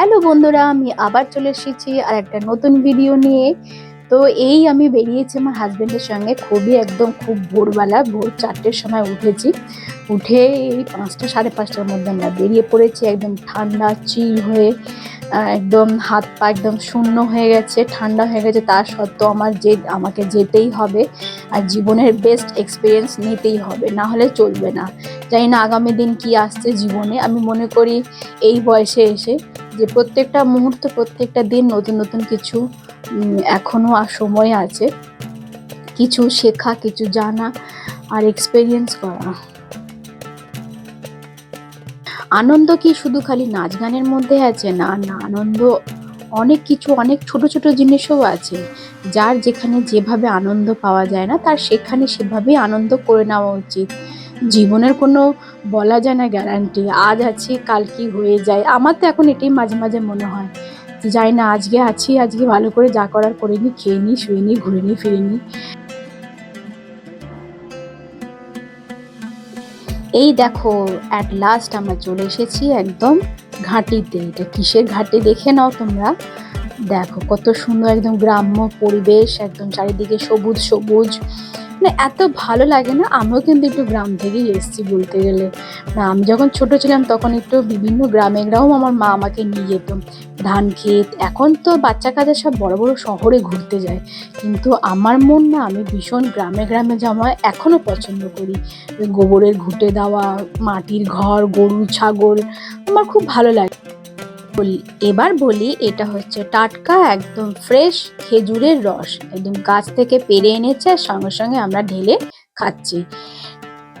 Hello বন্ধুরা, আমি আবার চলে এসেছি আর একটা নতুন ভিডিও নিয়ে। তো এই আমি বেরিয়েছি আমার হাজবেন্ডের সঙ্গে। খুবই একদম খুব ভোরবেলা, ভোর চারটের সময় উঠেছি। উঠে এই পাঁচটা, সাড়ে পাঁচটার মধ্যে আমরা বেরিয়ে পড়েছি। একদম ঠান্ডা চিল হয়ে একদম হাত পা একদম শূন্য হয়ে গেছে, ঠান্ডা হয়ে গেছে। তার সত্ত্বেও আমার যে, আমাকে যেতেই হবে। আর জীবনের বেস্ট এক্সপিরিয়েন্স নিতেই হবে, না হলে চলবে না। জানি না আগামী দিন কি আসছে জীবনে। আমি মনে করি এই বয়সে এসে যে প্রত্যেকটা মুহূর্ত প্রত্যেকটা দিন নতুন নতুন কিছু উম, এখনও আর সময় আছে। কিছু শেখা কিছু জানা আর এক্সপেরিয়েন্স করা। আনন্দ কি শুধু খালি নাচ গানের মধ্যে আছে? না না আনন্দ অনেক কিছু অনেক ছোট ছোট জিনিসও আছে। যার যেখানে যেভাবে আনন্দ পাওয়া যায় না তার সেখানে সেভাবেই আনন্দ করে নেওয়া উচিত। জীবনের কোনো বলা যায় না গ্যারান্টি আজ আছি, কাল কি হয়ে যায়। আমার তো এখন এটাই মাঝে মাঝে মনে হয় যাই না, আজকে আছি, আজকে ভালো করে যা করার করে নি, খেয়ে নি, শুয়ে নি, ঘুরে নি, ফিরে নি। এই দেখো অ্যাট লাস্ট আমরা চলে এসেছি একদম ঘাটিতে। এটা কিসের ঘাঁটি দেখে নাও তোমরা। দেখো, কত সুন্দর একদম গ্রাম্য পরিবেশ, একদম চারিদিকে সবুজ সবুজ। মানে এত ভালো লাগে না? আমিও কিন্তু একটু গ্রাম থেকেই এসেছি বলতে গেলে। না আমি যখন ছোট ছিলাম তখন একটু বিভিন্ন গ্রামে গ্রামও আমার মা আমাকে নিয়ে যেত। ধান ক্ষেত, এখন তো বাচ্চা কাচ্চা সব বড় বড় শহরে ঘুরতে যায়। কিন্তু আমার মন না, আমি ভীষণ গ্রামে গ্রামে যাওয়া এখনও পছন্দ করি। গোবরের ঘুটে দেওয়া, মাটির ঘর গরু ছাগল, আমার খুব ভালো লাগে। এবার বলি এটা হচ্ছে টাটকা একদম ফ্রেশ খেজুরের রস। একদম গাছ থেকে পেরে এনেছে আর সঙ্গে সঙ্গে আমরা ঢেলে খাচ্ছি।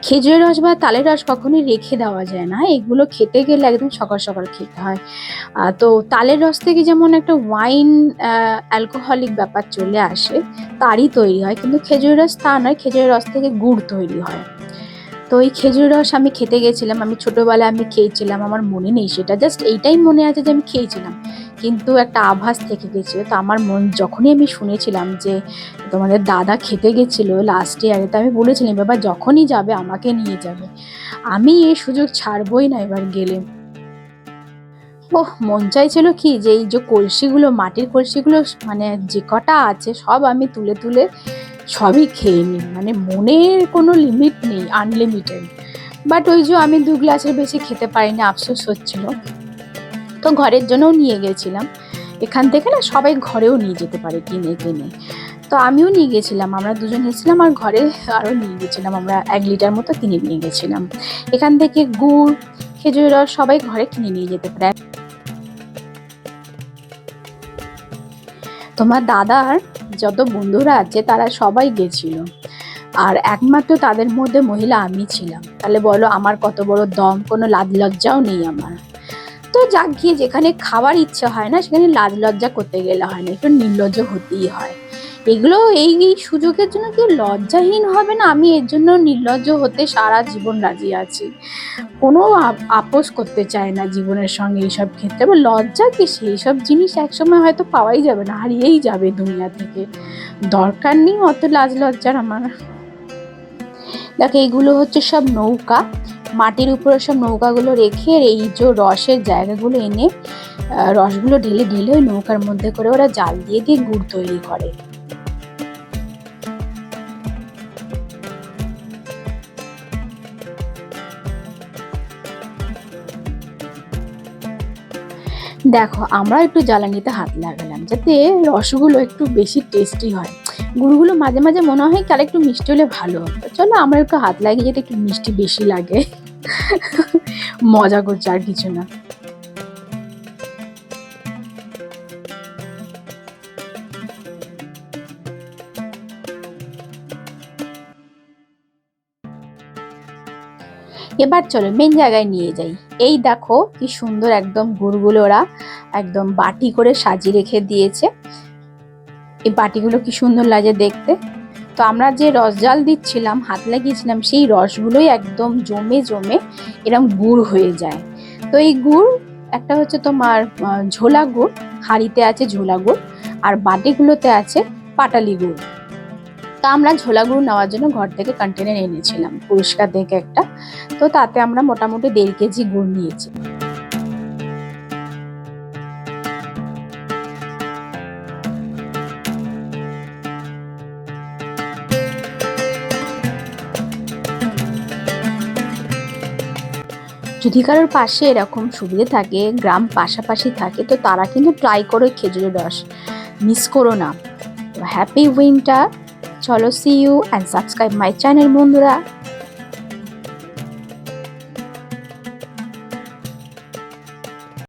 খেজুরের রস বা তালের রস কখনোই রেখে দেওয়া যায় না। এগুলো খেতে গেলে একদম সকাল সকাল খেতে হয়। তো তালের রস থেকে যেমন একটা ওয়াইন অ্যালকোহলিক ব্যাপার চলে আসে, তারই তৈরি হয়। কিন্তু খেজুরের রস তা নয়, খেজুরের রস থেকে গুড় তৈরি হয়। তো এই খেজুরের রস আমি খেতে গেছিলাম, আমি ছোটোবেলায় আমি খেয়েছিলাম, আমার মনে নেই সেটা জাস্ট এইটাই মনে আছে যে আমি খেয়েছিলাম। কিন্তু একটা আভাস থেকে গেছিল, তো আমার মন যখনই আমি শুনেছিলাম যে তোমাদের দাদা খেতে গেছিল লাস্ট ইয়ারে তো আমি বলেছিলাম, বাবা, যখনই যাবে আমাকে নিয়ে যাবে। আমি এই সুযোগ ছাড়বই না এবার গেলে। ওহ, মন চাইছিল কি যে এই যে কলসিগুলো, মাটির কলসিগুলো মানে যে কটা আছে, সব আমি তুলে তুলে সবই খেয়ে নিই। মানে মনের কোনো লিমিট নেই আনলিমিটেড বাট ওই যে আমি দু গ্লাসের বেশি খেতে পারিনি, আফসোস হচ্ছিল। তো ঘরের জন্যও নিয়ে গেছিলাম। এখান থেকে না সবাই ঘরেও নিয়ে যেতে পারে কিনে কিনে। তো আমিও নিয়ে গেছিলাম, আমরা দুজন এসেছিলাম আর ঘরে আরও নিয়ে গেছিলাম, আমরা এক লিটার মতো কিনে নিয়ে গেছিলাম। এখান থেকে গুড়, খেজুরের রস সবাই ঘরে কিনে নিয়ে যেতে পারে। তোমার দাদার যত বন্ধুরা আছে তারা সবাই গেছিল। আর একমাত্র তাদের মধ্যে মহিলা আমি ছিলাম। তাহলে বলো আমার কত বড় দম, কোনো লাজ লজ্জাও নেই আমার। তো যাক গিয়ে যেখানে খাওয়ার ইচ্ছে হয় না, সেখানে লাজ লজ্জা করতে গেলে হয় না, একটু নির্লজ্জ হতেই হয়। এগুলো এই এই সুযোগের জন্য কেউ লজ্জাহীন হবে না। আমি এর জন্য নির্লজ্জ হতে সারা জীবন রাজি আছি। কোনো আপ- আপোষ করতে চায় না জীবনের সঙ্গে এইসব ক্ষেত্রে। এবার লজ্জা কি? সেই সব জিনিস একসময় হয়তো পাওয়াই যাবে না, হারিয়েই যাবে দুনিয়া থেকে। দরকার নেই অত লাজ লজ্জার আমার। দেখো, এইগুলো হচ্ছে সব নৌকা। মাটির উপরে সব নৌকাগুলো রেখে এই যে রসের জায়গাগুলো এনে রসগুলো ঢেলে ঢেলে ওই নৌকার মধ্যে করে ওরা জাল দিয়ে দিয়ে গুড় তৈরি করে। দেখো আমরা একটু জ্বালানিতে হাত লাগালাম যাতে রসগুলো একটু বেশি টেস্টি হয়। গুড়গুলো মাঝে মাঝে মনে হয় কি একটু মিষ্টি হলে ভালো হতো চলো, আমরা একটু হাত লাগিয়ে যেতে একটু মিষ্টি বেশি লাগে। মজা করছে আর কিছু না। এবার চলো মেন জায়গায় নিয়ে যাই। এই দেখো কি সুন্দর একদম গুড়গুলো ওরা একদম বাটি করে সাজিয়ে রেখে দিয়েছে। এই বাটিগুলো কি সুন্দর লাগে দেখতে। তো আমরা যে রস জাল দিচ্ছিলাম, হাত লাগিয়েছিলাম, সেই রসগুলোই একদম জমে জমে এরকম গুড় হয়ে যায়। তো এই গুড়, একটা হচ্ছে তোমার ঝোলা গুড়, হাঁড়িতে আছে ঝোলা গুড়, আর বাটিগুলোতে আছে পাটালি গুড়। তা আমরা ঝোলাগুলো নেওয়ার জন্য ঘর থেকে কন্টেনার এনেছিলাম পুরস্কার দেখে একটা। তো তাতে আমরা মোটামুটি দেড় কেজি গুড় নিয়েছি। যদি কারোর পাশে এরকম সুবিধে থাকে, গ্রাম পাশাপাশি থাকে, তো তারা কিন্তু ট্রাই করে খেজুরের রস। মিস করো না। হ্যাপি উইন্টার চলো see you and subscribe my channel বন্ধুরা।